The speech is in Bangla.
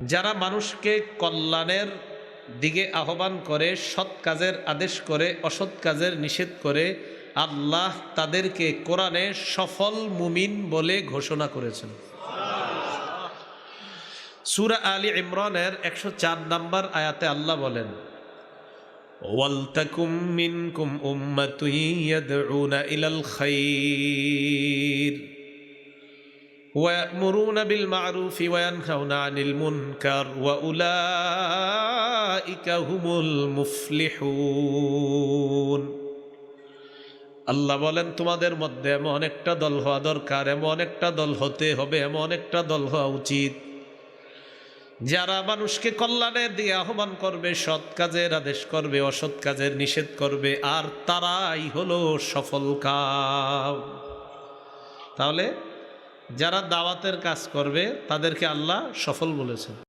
যারা মানুষকে কল্যাণের দিকে আহ্বান করে, সৎ কাজের আদেশ করে, অসৎ কাজের নিষেধ করে, আল্লাহ তাদেরকে কোরআনে সফল মুমিন বলে ঘোষণা করেছেন। সুরা আলী ইমরানের একশো চার নম্বর আয়াতে আল্লাহ বলেন ওয়ালতাকুম মিনকুম উম্মাতুন ইয়াদউনা ইলাল খাইর। ويأمرون بالمعروف وينهون عن المنكر وأولئك هم المفلحون আল্লাহ বলেন তোমাদের মধ্যে এমন একটা দল হওয়া দরকার এমন একটা দল হতে হবে এমন একটা দল হওয়া উচিত যারা মানুষকে কল্যাণের দিয়ে আহ্বান করবে সৎ কাজের আদেশ করবে অসৎ কাজের নিষেধ করবে আর তারাই হলো সফল কাম তাহলে যারা দাওয়াতের কাজ করবে তাদেরকে আল্লাহ সফল বলেছেন।